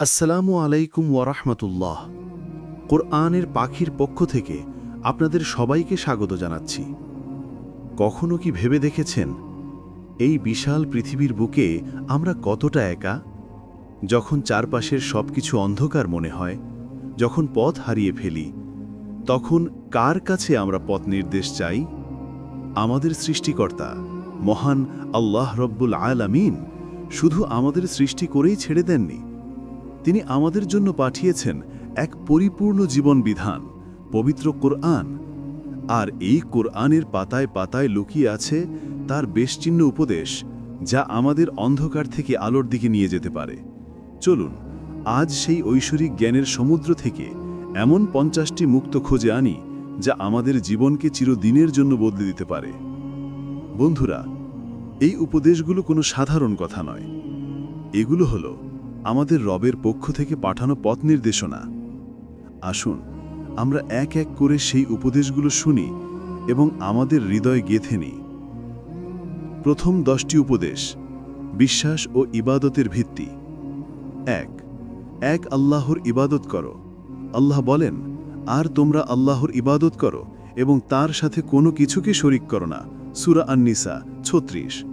আসসালামু আলাইকুম ওয়ারাহমাতুল্লাহ। কোরআনের পাখির পক্ষ থেকে আপনাদের সবাইকে স্বাগত জানাচ্ছি। কখনো কি ভেবে দেখেছেন, এই বিশাল পৃথিবীর বুকে আমরা কতটা একা? যখন চারপাশের সবকিছু অন্ধকার মনে হয়, যখন পথ হারিয়ে ফেলি, তখন কার কাছে আমরা পথ নির্দেশ চাই? আমাদের সৃষ্টিকর্তা, মহান আল্লাহ রব্বুল আলামিন, শুধু আমাদের সৃষ্টি করেই ছেড়ে দেননি তিনি আমাদের জন্য পাঠিয়েছেন এক পরিপূর্ণ জীবন বিধান পবিত্র কোরআন। আর এই কোরআনের পাতায় পাতায় লুকিয়ে আছে তার বেশচিহ্ন উপদেশ, যা আমাদের অন্ধকার থেকে আলোর দিকে নিয়ে যেতে পারে। চলুন, আজ সেই ঐশ্বরিক জ্ঞানের সমুদ্র থেকে এমন পঞ্চাশটি মুক্ত খোঁজে আনি, যা আমাদের জীবনকে চিরদিনের জন্য বদলে দিতে পারে। বন্ধুরা, এই উপদেশগুলো কোনো সাধারণ কথা নয়। এগুলো হলো আমাদের রবের পক্ষ থেকে পাঠানো পথ নির্দেশনা। আসুন, আমরা এক এক করে সেই উপদেশগুলো শুনি এবং আমাদের হৃদয় গেঁথে নিই। প্রথম দশটি উপদেশ, বিশ্বাস ও ইবাদতের ভিত্তি। এক এক আল্লাহর ইবাদত করো। আল্লাহ বলেন, আর তোমরা আল্লাহর ইবাদত করো এবং তার সাথে কোনো কিছুকে শরিক করো না। সুরা আন্নিসা, ছত্রিশ।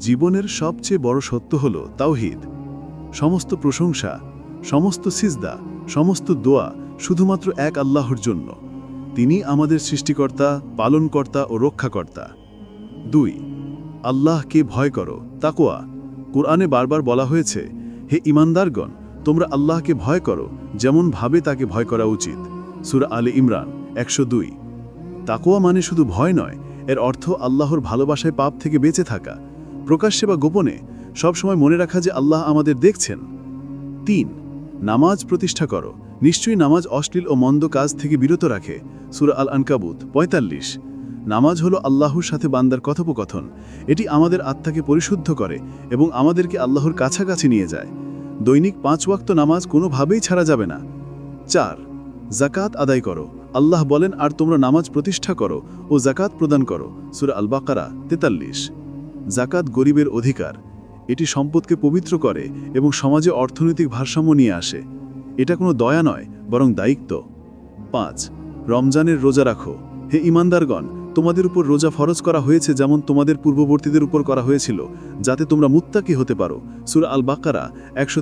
জীবনের সবচেয়ে বড় সত্য হল তাওহিদ। সমস্ত প্রশংসা, সমস্ত সিজদা, সমস্ত দোয়া শুধুমাত্র এক আল্লাহর জন্য। তিনি আমাদের সৃষ্টিকর্তা, পালনকর্তা ও রক্ষাকর্তা। দুই, আল্লাহকে ভয় করো তাকোয়া কোরআনে বারবার বলা হয়েছে, হে ইমানদারগণ, তোমরা আল্লাহকে ভয় করো, যেমন ভাবে তাকে ভয় করা উচিত। সুরা আলী ইমরান, একশো দুই। তাকোয়া মানে শুধু ভয় নয়, এর অর্থ আল্লাহর ভালোবাসায় পাপ থেকে বেঁচে থাকা। প্রকাশ্যে বা গোপনে সবসময় মনে রাখা যে আল্লাহ আমাদের দেখছেন। তিন, নামাজ প্রতিষ্ঠা করো। নিশ্চয়ই নামাজ অশ্লীল ও মন্দ কাজ থেকে বিরত রাখে। সুরা আল আনকাবুত পঁয়তাল্লিশ, নামাজ হলো আল্লাহর সাথে বান্দার কথোপকথন। এটি আমাদের আত্মাকে পরিশুদ্ধ করে এবং আমাদেরকে আল্লাহর কাছাকাছি নিয়ে যায়। দৈনিক পাঁচ ওয়াক্ত নামাজ কোনোভাবেই ছাড়া যাবে না। চার জাকাত আদায় করো। আল্লাহ বলেন, আর তোমরা নামাজ প্রতিষ্ঠা করো ও জাকাত প্রদান করো। সুরা আল বাকারা তেতাল্লিশ জাকাত গরিবের অধিকার। এটি সম্পদকে পবিত্র করে এবং সমাজে অর্থনৈতিক ভারসাম্য নিয়ে আসে। এটা কোনো দয়া নয়, বরং দায়িত্ব। পাঁচ, রমজানের রোজা রাখো। হে ইমানদারগণ, তোমাদের উপর রোজা ফরজ করা হয়েছে যেমন তোমাদের পূর্ববর্তীদের উপর করা হয়েছিল, যাতে তোমরা মুত্তাকি হতে পারো। সুর আল বাকারা একশো